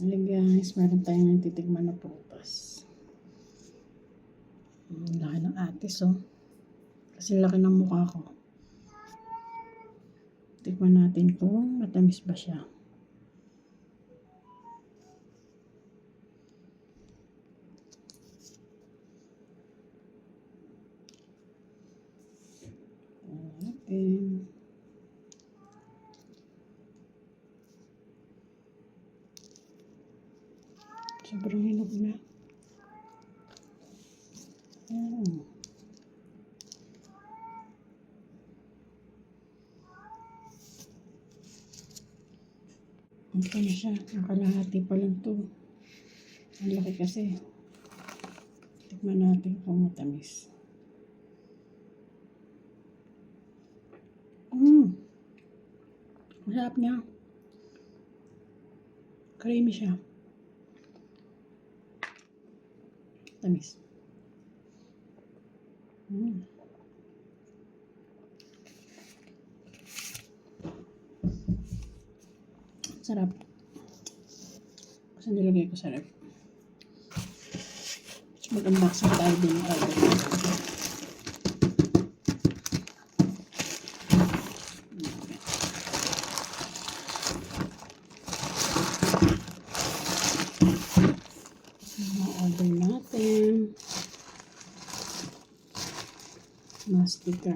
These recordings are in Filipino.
Hello guys, meron tayong titigman na prutas. Ang laki ng atis oh. Kasi laki ng mukha ko. Tikman natin kung matamis ba siya. Tingnan natin. Sobrang hinog na. Mm. Ito na siya. Nakalahati pa lang to. Ang laki kasi. Tikman natin kung matamis. Mmm. Masarap niya. Creamy siya. Tamis. Mm. Sarap. Kasi nilagay ko sa ref. Mag-unboxing tayo din ng order natin. Mga order natin. Mastika.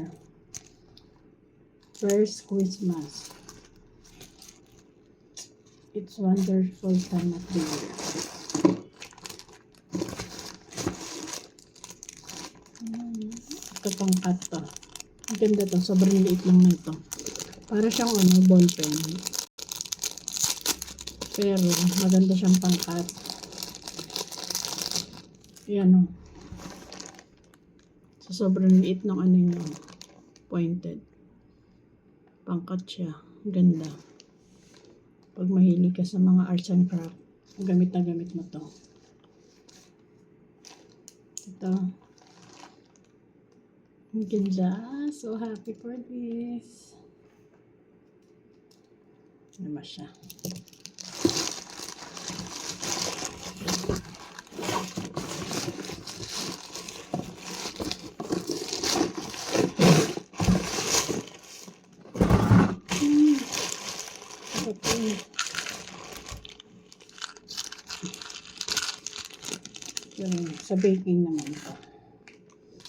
First Christmas. It's wonderful time of the year. Ito pang cut to. Ang ganda to. Sobrang liit lang na ito. Para siyang ano, ball pen. Pero maganda siyang pang cut. Yan o. So, sobrang liit ng ano yun. Pointed. Pangkat siya. Ganda. Pag mahilig ka sa mga arts and craft, gamit na gamit mo to. Ito. Ang ganda. So happy for this. Ano siya? Yun. Yung sa baking naman ito.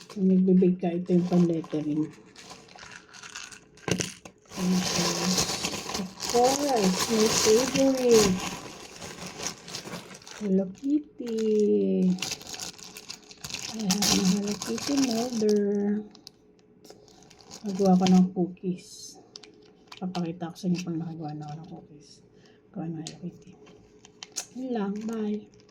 Kung nagbe-bake ka, ito yung pang-lettering. Siya? Of course, my favorite. Hello Kitty. Ayan, Hello Kitty molder. Nagawa ko ng cookies. Papakita ko sa inyo kung nakagawa na ako ng cookies. Gawa ng Hello Kitty. Yun lang. Bye.